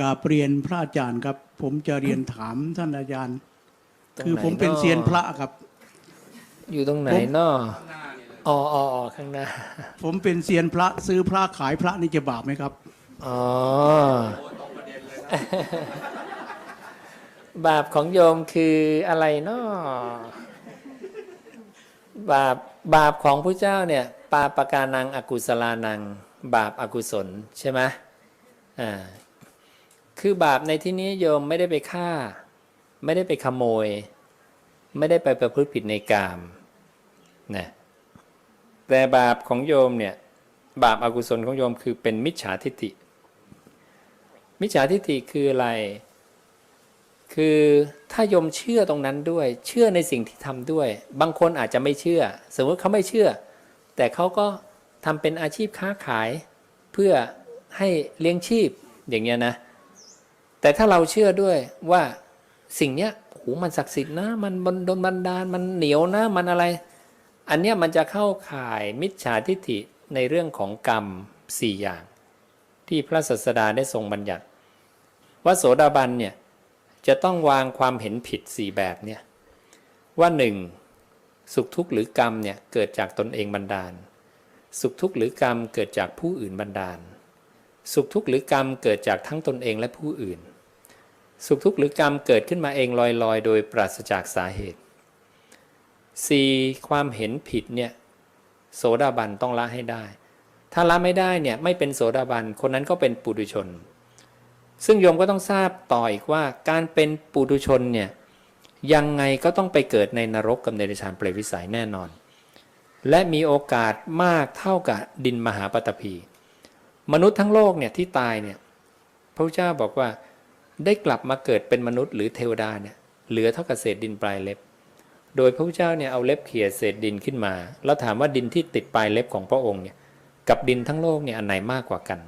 กราบเรียนพระอาจารย์ครับ ผมจะเรียนถามท่านอาจารย์ตรงคือไหผมเป็นาะเซียนพระครับ อยู่ตรงไหนผมเนาะอ๋ออ๋ออ๋อข้างหน้า ผมเป็นเซียนพระซื้อพระขายพระนี่จะบาปไหมครับอ๋อบาปของโยมคืออะไรเนาะบาปบาปของพระเจ้าเนี่ย ปาปกานังอกุศลานัง บาปอากุศลใช่ไหมอ่า คือบาปในที่นี้โยมไม่ได้ไปฆ่า ไม่ได้ไปขโมย ไม่ได้ไปประพฤติผิดในกามนะแต่บาปของโยมเนี่ยบาปอากุศลของโยมคือเป็นมิจฉาทิฏฐิ มิจฉาทิฏฐิคืออะไร คือถ้าโยมเชื่อตรงนั้นด้วย เชื่อในสิ่งที่ทำด้วย บางคนอาจจะไม่เชื่อ สมมติเขาไม่เชื่อ แต่เขาก็ทำเป็นอาชีพค้าขาย เพื่อให้เลี้ยงชีพอย่างเงี้ยนะ แต่ถ้าเราเชื่อด้วยว่าสิ่งเนี้ยโหมันศักดิ์สิทธิ์นะ มันบนโดนบันดาลมันเหนียวนะมันอะไร อันเนี้ยมันจะเข้าข่ายมิจฉาทิฏฐิในเรื่องของกรรมสี่อย่าง ที่พระศาสดาได้ทรงบัญญัติว่าโสดาบันเนี่ยจะต้องวางความเห็นผิดสี่แบบเนี่ยว่าหนึ่งสุขทุกข์หรือกรรมเนี่ยเกิดจากตนเองบันดาล สุขทุกข์หรือกรรมเกิดจากผู้อื่นบันดาล สุขทุกข์หรือกรรมเกิดจากทั้งตนเองและผู้อื่น สุขทุกข์หรือกรรมเกิดขึ้นมาเองลอยๆ โดยปราศจากสาเหตุ 4. ความเห็นผิดเนี่ยโสดาบันต้องละให้ได้ ถ้าละไม่ได้เนี่ยไม่เป็นโสดาบันคนนั้นก็เป็นปุถุชน ซึ่งโยมก็ต้องทราบต่ออีกว่าการเป็นปุถุชนเนี่ยยังไงก็ต้องไปเกิดในนรกกับในเดชานเปรตวิสัยแน่นอน และมีโอกาสมากเท่ากับดินมหาปฐพี มนุษย์ทั้งโลกเนี่ยที่ตายเนี่ยพระพุทธเจ้าบอกว่า ได้กลับมาเกิดเป็นมนุษย์หรือเทวดาเนี่ยเหลือเท่ากับเศษดินปลายเล็บ โดยพระพุทธเจ้าเนี่ยเอาเล็บเขี่ยเศษดินขึ้นมา แล้วถามว่าดินที่ติดปลายเล็บของพระองค์เนี่ยกับดินทั้งโลกเนี่ยอันไหนมากกว่ากัน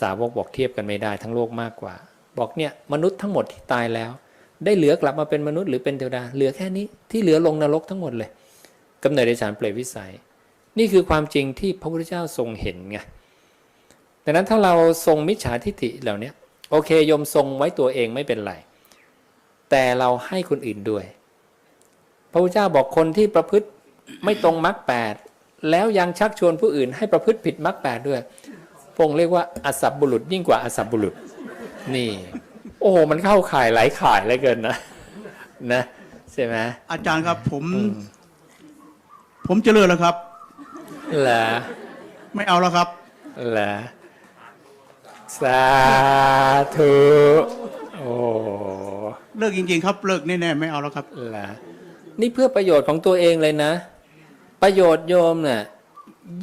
สาวกบอกเทียบกันไม่ได้ทั้งโลกมากกว่า บอกเนี่ยมนุษย์ทั้งหมดที่ตายแล้ว ได้เหลือกลับมาเป็นมนุษย์หรือเป็นเทวดา เหลือแค่นี้ที่เหลือลงนรกทั้งหมดเลยกำเนิดในฉานเปรตวิสัย นี่คือความจริงที่พระพุทธเจ้าทรงเห็นไงดังนั้นถ้าเราทรงมิจฉาทิฏฐิเหล่านี้ โอเคโยมทรงไว้ตัวเองไม่เป็นไร แต่เราให้คนอื่นด้วย พระพุทธเจ้าบอกคนที่ประพฤติไม่ตรงมรรคแปดแล้วยังชักชวนผู้อื่นให้ประพฤติผิดมรรคแปดด้วยพระองค์เรียกว่าอสับบุรุษยิ่งกว่าอสับบุรุษ นี่ โอ้โหมันเข้าข่ายหลายข่ายเหลยเกินนะนะใช่ไหมอาจารย์ครับผมอืมผมจะเลิกแล้วครับเหรอไม่เอาแล้วครับเหรอ สาธุโอ้เลิกจริงๆครับเลิกแน่ๆไม่เอาแล้วครับเหรอนี่เพื่อประโยชน์ของตัวเองเลยนะ ประโยชน์โยมเนี่ย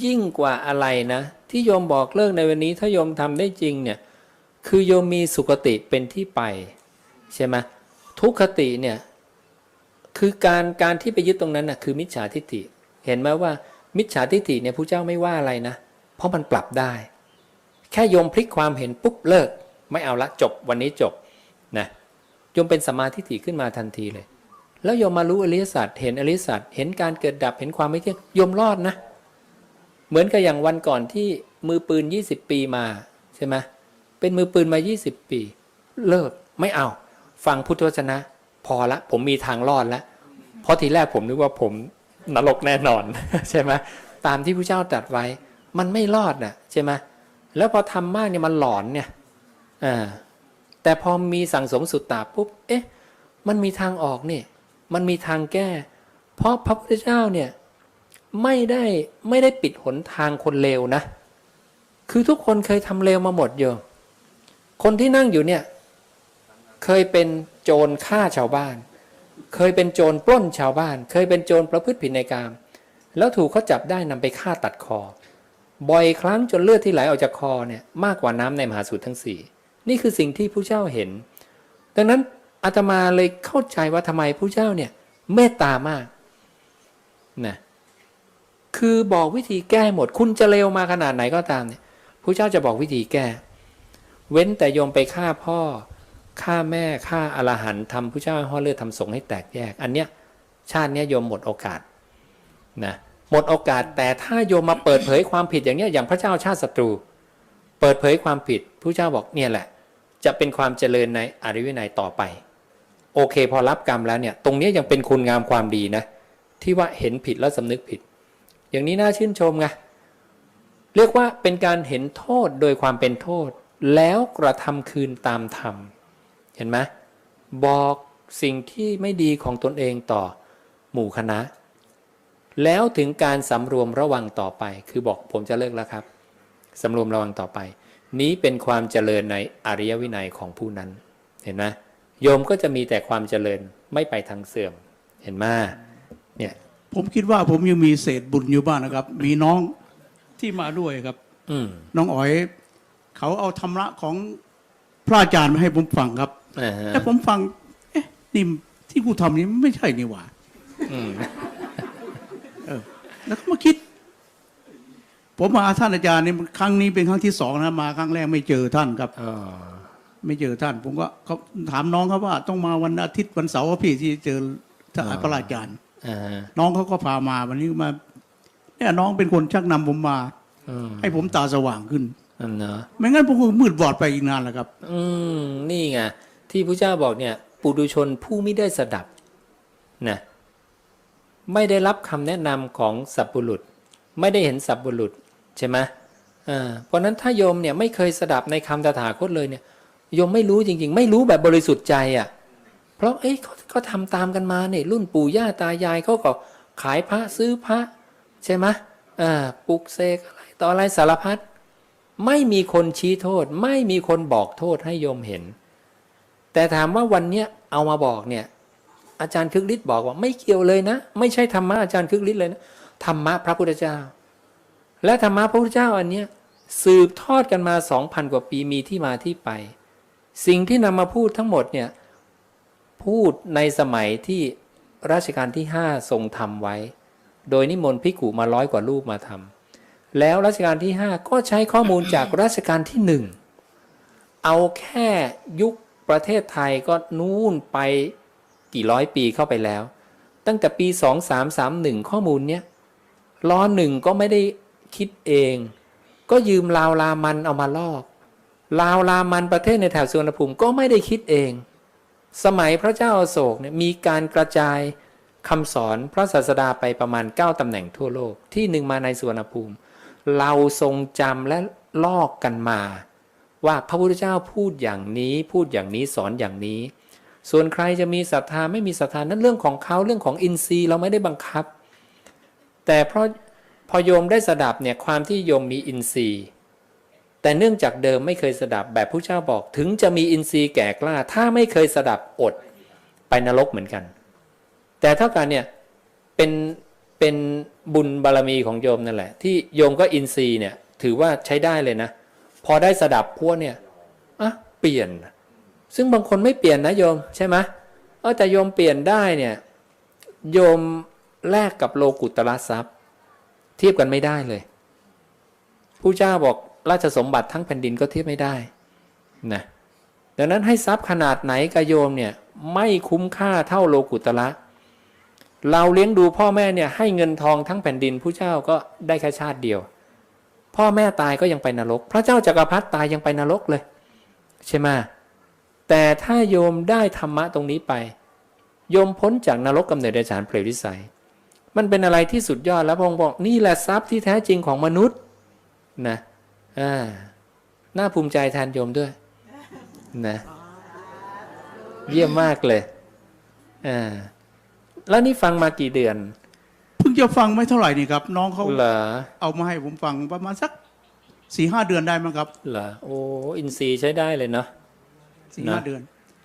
ยิ่งกว่าอะไรนะ ที่โยมบอกเลิกในวันนี้ถ้าโยมทำได้จริงเนี่ยคือโยมมีสุคติเป็นที่ไป ใช่ไหมทุกขติเนี่ยคือการการที่ไปยึดตรงนั้นนะคือมิจฉาทิฏฐิ เห็นไหมว่ามิจฉาทิฏฐิเนี่ยผู้เจ้าไม่ว่าอะไรนะ เพราะมันปรับได้ แค่โยมพลิกความเห็นปุ๊บเลิก ไม่เอาละจบวันนี้จบนะโยมเป็นสมาทิฏฐิขึ้นมาทันทีเลย แล้วโยมมารู้อริยสัจเห็นอริยสัจเห็นการเกิดดับเห็นความไม่เที่ยงโยมรอดนะ เหมือนกับอย่างวันก่อนที่มือปืน 20 ปีมาใช่ไหมเป็นมือปืนมา 20 ปี เลิกไม่เอา ฟังพุทธวจนะ พอละ ผมมีทางรอดแล้วเพราะทีแรกผมนึกว่าผมนรกแน่นอน ใช่ไหมตามที่พระเจ้าตรัสไว้ มันไม่รอดน่ะใช่ไหม แล้วพอทำมากเนี่ยมันหลอนเนี่ยอ่าแต่พอมีสั่งสมสุตตาปุ๊บ เอ๊ะ มันมีทางออกนี่ มันมีทางแก้ เพราะพระพุทธเจ้าเนี่ยไม่ได้ไม่ได้ปิดหนทางคนเลวนะ คือทุกคนเคยทำเลวมาหมดโยมคนที่นั่งอยู่เนี่ย เคยเป็นโจรฆ่าชาวบ้าน เคยเป็นโจรปล้นชาวบ้าน เคยเป็นโจรประพฤติผิดในกาม แล้วถูกเขาจับได้นำไปฆ่าตัดคอ บ่อยครั้งจนเลือดที่ไหลออกจากคอเนี่ยมากกว่าน้ำในมหาสูตรทั้งสี่นี่คือสิ่งที่ผู้เจ้าเห็น ดังนั้นอาตมาเลยเข้าใจว่าทำไมผู้เจ้าเนี่ยเมตตามากนะคือบอกวิธีแก้หมด คุณจะเลวมาขนาดไหนก็ตามเนี่ยผู้เจ้าจะบอกวิธีแก้ เว้นแต่โยมไปฆ่าพ่อฆ่าแม่ฆ่าอรหันต์ทำผู้เจ้าให้ห่อเลือดทำสงฆ์ให้แตกแยก อันเนี้ยชาติเนี้ยโยมหมดโอกาสนะ หมดโอกาสแต่ถ้าโยมมาเปิดเผยความผิดอย่างเนี้ยอย่างพระเจ้าชาติศัตรู เปิดเผยความผิดผู้เจ้าบอกเนี่ยแหละ จะเป็นความเจริญในอริยวินัยต่อไป โอเค พอรับกรรมแล้วเนี่ย ตรงนี้ยยังเป็นคุณงามความดีนะ ที่ว่าเห็นผิดแล้วสำนึกผิด อย่างนี้น่าชื่นชมไงเรียกว่าเป็นการเห็นโทษโดยความเป็นโทษ แล้วกระทำคืนตามธรรม เห็นไหมบอกสิ่งที่ไม่ดีของตนเองต่อหมู่คณะ แล้วถึงการสำรวมระวังต่อไป คือบอกผมจะเลิกแล้วครับสำรวมระวังต่อไป นี้เป็นความเจริญในอริยวินัยของผู้นั้น เห็นไหมโยมก็จะมีแต่ความเจริญไม่ไปทางเสื่อม เห็นไหมเนี่ยผมคิดว่าผมยังมีเศษบุญอยู่บ้างนะครับ มีน้องที่มาด้วยครับ อืมน้องอ๋อย เขาเอาธรรมะของพระอาจารย์มาให้ผมฟังครับอ่าฮะแต่ผมฟัง เอ๊ะนี่ที่กูทำนี้ไม่ใช่นี่หว่า อืมเออ แล้วก็มาคิด ผมมาท่านอาจารย์นี่ครั้งนี้เป็นครั้งที่สองนะมาครั้งแรกไม่เจอท่านครับอ๋อไม่เจอท่าน ผมก็เขาถามน้องเขาว่า ต้องมาวันอาทิตย์วันเสาร์พี่ที่เจอท่านพระอาจารย์อ่าฮะน้องเขาก็พามาวันนี้มาเนี่ยน้องเป็นคนชักนำผมมาอืมให้ผมตาสว่างขึ้นอันเนาะไม่งั้นผมคงมืดบอดไปอีกนานแหละครับ อืมนี่ไงที่พระเจ้าบอกเนี่ย ปุถุชนผู้ไม่ได้สดับนะ ไม่ได้รับคำแนะนำของสัพบุรุษ ไม่ได้เห็นสัพบุรุษใช่ไหมอ่าเพราะนั้นถ้าโยมเนี่ยไม่เคยสดับในคำตถาคตเลยเนี่ยโยมไม่รู้จริง ๆ ไม่รู้แบบบริสุทธิ์ใจอะ่ะ เพราะเอ้ยเขาเขาทำตามกันมาเนี่ยรุ่นปู่ย่าตายายเขาก็ขายพระซื้อพระ ใช่ไหมอ่าปลุกเสกอะไรต่ออะไรสารพัดไม่มีคนชี้โทษ ไม่มีคนบอกโทษให้โยมเห็น แต่ถามว่าวันเนี้ยเอามาบอกเนี่ย อาจารย์คึกฤทธิ์บอกว่า ไม่เกี่ยวเลยนะ ไม่ใช่ธรรมะอาจารย์คึกฤทธิ์เลยนะธรรมะพระพุทธเจ้า และธรรมะพระพุทธเจ้าอันเนี้ยสืบทอดกันมาสองพันกว่าปีมีที่มาที่ไป สิ่งที่นำมาพูดทั้งหมดเนี่ยพูดในสมัยที่รัชกาลที่ห้าทรงทำไว้ โดยนิมนต์ภิกุมาร้อยกว่ารูปมาทำแล้วรัชกาลที่5ก็ใช้ข้อมูลจากรัชกาลที่1เอาแค่ยุคประเทศไทยก็นู่นไป กี่ร้อยปีเข้าไปแล้ว ตั้งแต่ปี 2331 ข้อมูลเนี้ยล้อหนึ่งก็ไม่ได้คิดเอง ก็ยืมลาวลามันเอามาลอกลาวลามันประเทศในแถบสุวรรณภูมิก็ไม่ได้คิดเอง สมัยพระเจ้าอโศกเนี่ยมีการกระจายคำสอนพระศาสดาไปประมาณ 9ตำแหน่งทั่วโลกที่หนึ่งมาในสุวรรณภูมิ เราทรงจำและลอกกันมา ว่าพระพุทธเจ้าพูดอย่างนี้พูดอย่างนี้สอนอย่างนี้ ส่วนใครจะมีศรัทธาไม่มีศรัทธานั้นเรื่องของเขาเรื่องของอินทรีย์เราไม่ได้บังคับ แต่เพราะพอโยมได้สดับเนี่ยความที่โยมมีอินทรีย์ แต่เนื่องจากเดิมไม่เคยสดับแบบผู้เจ้าบอก ถึงจะมีอินทรีย์แก่กล้า ถ้าไม่เคยสดับอดไปนรกเหมือนกัน แต่เท่ากันเนี่ยเป็นเป็นบุญบารมีของโยมนั่นแหละ ที่โยมก็อินทรีย์เนี่ยถือว่าใช้ได้เลยนะ พอได้สดับพวกเนี่ยอะเปลี่ยน ซึ่งบางคนไม่เปลี่ยนนะโยมใช่ไหมเออแต่โยมเปลี่ยนได้เนี่ยโยมแลกกับโลกุตระทรัพย์ เทียบกันไม่ได้เลยผู้เจ้าบอกราชสมบัติทั้งแผ่นดินก็เทียบไม่ได้นะดังนั้นให้ทรัพย์ขนาดไหนกับโยมเนี่ยไม่คุ้มค่าเท่าโลกุตระเราเลี้ยงดูพ่อแม่เนี่ยให้เงินทองทั้งแผ่นดินผู้เจ้าก็ได้แค่ชาติเดียว พ่อแม่ตายก็ยังไปนรก พระเจ้าจักรพรรดิตายยังไปนรกเลย ใช่ไหม แต่ถ้าโยมได้ธรรมะตรงนี้ไป โยมพ้นจากนรกกำเนิดเดรัจฉานเปรตวิสัย มันเป็นอะไรที่สุดยอดแล้วพระองค์บอกนี่แหละทรัพย์ที่แท้จริงของมนุษย์นะอ่าน่าภูมิใจแทนโยมด้วยนะเยี่ยมมากเลยอ่าแล้วนี่ฟังมากี่เดือนเพิ่งจะฟังไม่เท่าไหร่นี่ครับ น้องเขาเหรอเอามาให้ผมฟังประมาณสักสี่ห้าเดือนได้มั้งครับเหรอโอ้อินทรีย์ใช้ได้เลยเนาะ สี่นะห้าเดือน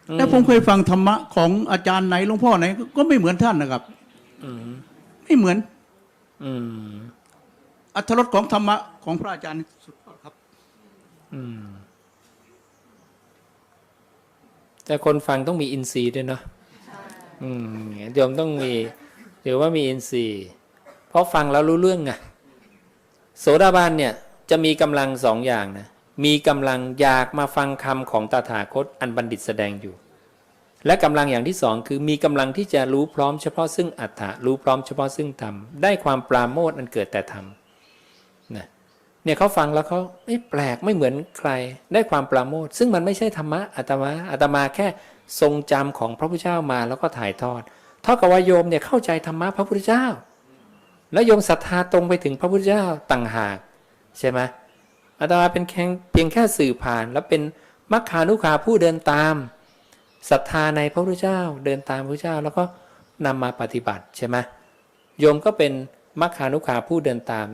อืมแล้วผมเคยฟังธรรมะของอาจารย์ไหนหลวงพ่อไหนก็ไม่เหมือนท่านนะครับ อืมไม่เหมือนอืมอัตรสของธรรมะของพระอาจารย์สุดยอดครับ อืมแต่คนฟังต้องมีอินทรีย์ด้วยเนาะอืมโยมต้องมีหรือว่ามีอินทรีย์เพราะฟังแล้วรู้เรื่องไงโสดาบันเนี่ย จะมีกำลังสองอย่างนะ มีกำลังอยากมาฟังคำของตถาคตอันบัณฑิตแสดงอยู่ และกำลังอย่างที่สองคือมีกำลังที่จะรู้พร้อมเฉพาะซึ่งอัฏฐะรู้พร้อมเฉพาะซึ่งธรรมได้ความปราโมทอันเกิดแต่ธรรมนะเนี่ยเขาฟังแล้วเขาแปลกไม่เหมือนใครได้ความปราโมทซึ่งมันไม่ใช่ธรรมะอาตมาอาตมาแค่ทรงจำของพระพุทธเจ้ามาแล้วก็ถ่ายทอดเท่ากับว่าโยมเนี่ยเข้าใจธรรมะพระพุทธเจ้า แล้วโยมศรัทธาตรงไปถึงพระพุทธเจ้าต่างหากใช่ไหม อาตมาเป็นแค่เพียงแค่สื่อผ่าน แล้วเป็นมัคคานุขาผู้เดินตามศรัทธาในพระพุทธเจ้าเดินตามพระพุทธเจ้า แล้วก็นำมาปฏิบัติใช่ไหมโยมก็เป็นมัคคานุขาผู้เดินตาม